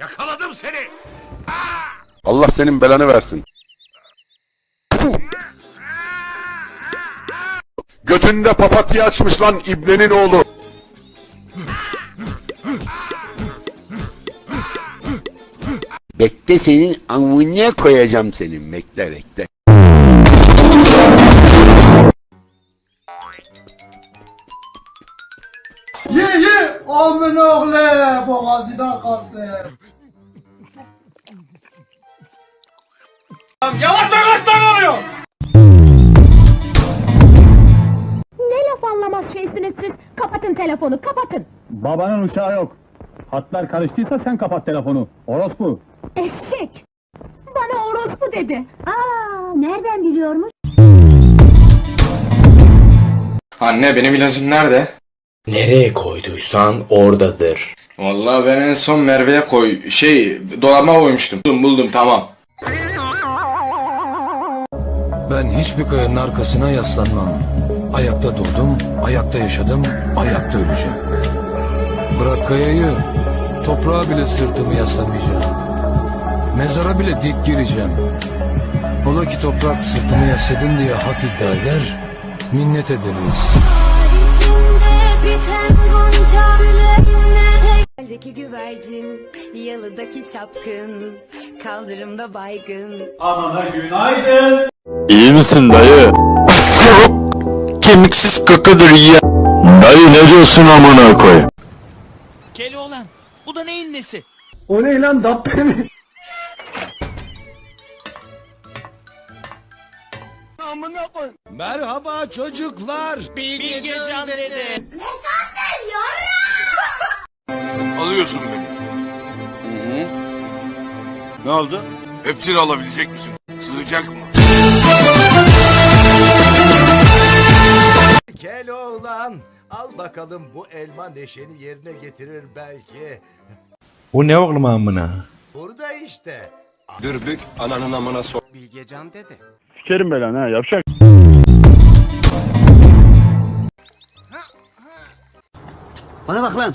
Yakaladım seni. Allah senin belanı versin. Götünde papatya açmış lan ibnenin oğlu. Bekle senin amına koyacağım senin. Bekle bekle. Ye ye amın oğlu boğazıdan kalsın. Ne laf anlamaz şeysiniz siz. Kapatın telefonu, kapatın. Babanın uçağı yok. Hatlar karıştıysa sen kapat telefonu. Orospu. Eşek. Bana orospu dedi. Aa, nereden biliyormuş? Anne benim ilacım nerede? Nereye koyduysan oradadır. Vallahi ben en son Merve'ye koy şey dolabıma koymuştum. Buldum buldum tamam. Ben hiçbir kayanın arkasına yaslanmam. Ayakta durdum, ayakta yaşadım, ayakta öleceğim. Bırak kayayı, toprağa bile sırtımı yaslamayacağım. Mezara bile dik gireceğim. Ola ki toprak sırtımı yasladın diye hak iddia eder, minnet ederiz. Eldeki güvercin, yalıdaki çapkın, kaldırımda baygın. İyi misin dayı? Kemiksiz kakadır ya. Dayı ne diyorsun amına koy? Keloğlan. Bu da neyin nesi? O ne lan dabbe mi? Merhaba çocuklar. Bilgecan dede. Alıyorsun beni. Hı hı. Ne oldu? Hepsini alabilecek misin? Sığacak mı? Keloğlan. Al bakalım bu elma neşeni yerine getirir belki. O ne oğlum amına? Burada işte. Dürbük ananın amına sok. Bilgecan dede. Sikerim belanı ha yapacak. Bana bak lan.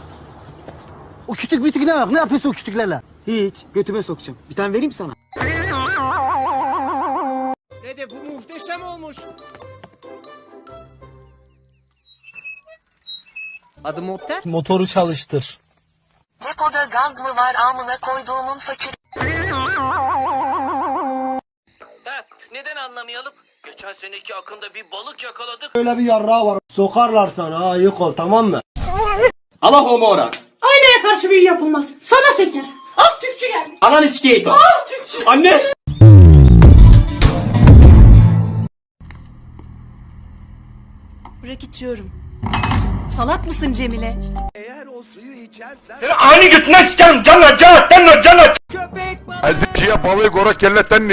O kütük mütük ne bak ne yapıyorsun o kütüklerle? Hiç götüme sokacağım. Bir tane vereyim sana. Dede bu muhteşem olmuş. Adı Muhter. Motoru çalıştır. Depoda gaz mı var amına koyduğumun fakir. neden anlamayalım? Geçen seneki akında bir balık yakaladık. Öyle bir yarrağı var. Sokarlar sana ha ayık ol tamam mı? Aileye karşı bir yapılmaz. Sana seker. Ah Türkçü geldi. Ananı sikeyim. Ah Türkçü. Anne. Bırak içiyorum. Salak mısın Cemile? Eğer o suyu içersen... Ani gitmez can cana cana cana cana. Köpek balığı. Azıcıya balığı gora kelletten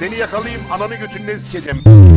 Seni yakalayayım ananı götünden sikeceğim.